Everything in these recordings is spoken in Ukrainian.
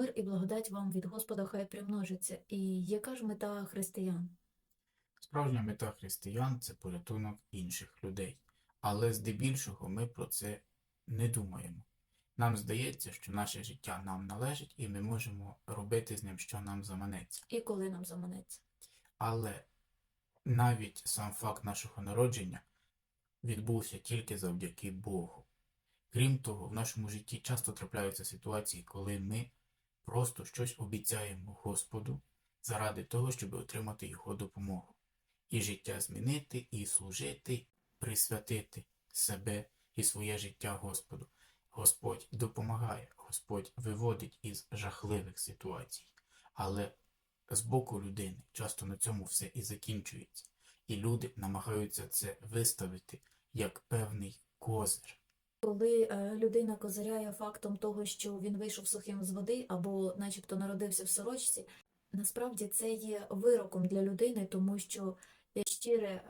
Мир і благодать вам від Господа хай примножиться. І яка ж мета християн? Справжня мета християн це порятунок інших людей. Але здебільшого ми про це не думаємо. Нам здається, що наше життя нам належить, і ми можемо робити з ним, що нам заманеться. І коли нам заманеться? Але навіть сам факт нашого народження відбувся тільки завдяки Богу. Крім того, в нашому житті часто трапляються ситуації, коли ми просто щось обіцяємо Господу заради того, щоб отримати Його допомогу. І життя змінити, і служити, присвятити себе і своє життя Господу. Господь допомагає, Господь виводить із жахливих ситуацій. Але з боку людини часто на цьому все і закінчується, і люди намагаються це виставити як певний козир. Коли е, людина козиряє фактом того, що він вийшов сухим з води або начебто народився в сорочці, насправді це є вироком для людини, тому що щире е,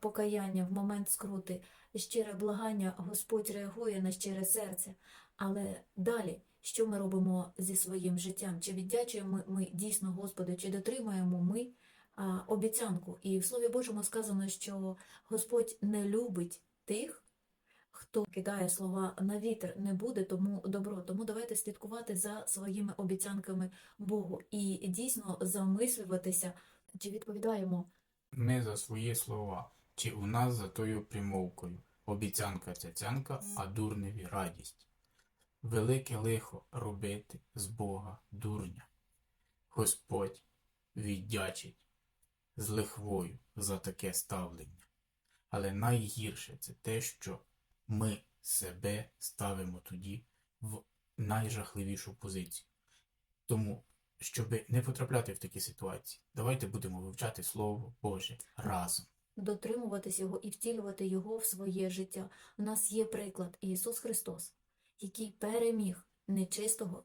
покаяння в момент скрути, щире благання Господь реагує на щире серце. Але далі, що ми робимо зі своїм життям? Чи віддячуємо ми дійсно Господу, чи дотримуємо ми а, обіцянку? І в Слові Божому сказано, що Господь не любить тих, хто кидає слова на вітер, не буде тому добро. Тому давайте слідкувати за своїми обіцянками Богу і дійсно замислюватися, чи відповідаємо Ми за свої слова, чи у нас за тою примовкою. Обіцянка цяцянка, а дурневі радість. Велике лихо робити з Бога дурня. Господь віддячить з лихвою за таке ставлення. Але найгірше це те, що ми себе ставимо тоді в найжахливішу позицію. Тому, щоб не потрапляти в такі ситуації, давайте будемо вивчати Слово Боже разом. дотримуватись його і втілювати його в своє життя. У нас є приклад Ісус Христос, який переміг нечистого